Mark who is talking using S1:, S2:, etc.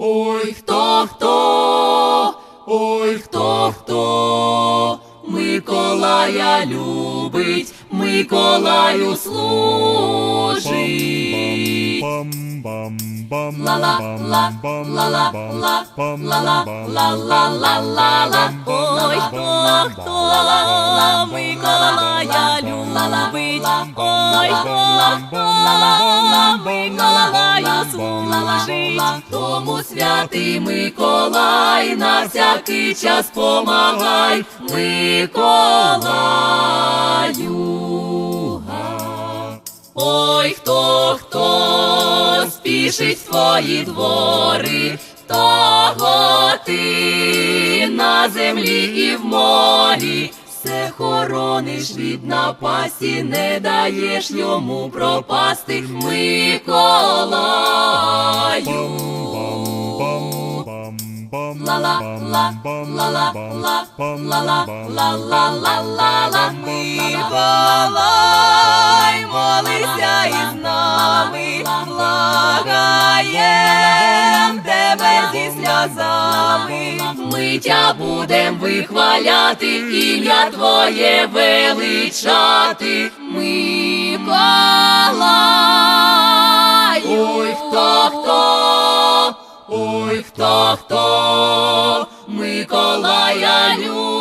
S1: Ой, хто, хто, ой, хто, хто Миколая любить, Миколаю служить. Ла-ла-ла, ла-ла-ла, ла-ла-ла-ла-ла-ла-ла. Ой, хто, хто Миколая любить, ой, хто, хто Миколаю служить. Тому святий Миколай на всякий час помагай, Миколаю. Ой, хто хто спішить твої двори, того ти на землі і в морі, все хорониш від напасті, не даєш йому пропасти Миколаю. Ла-ла-ла-ла-ла-ла-ла-ла-ла-ла-ла-ла Миколай, молися із нами, благаєм тебе зі сльозами. Ми вмиття, будем вихваляти, ім'я твоє величати, Миколай. Ой, хто хто, ой, хто хто, Миколая любить.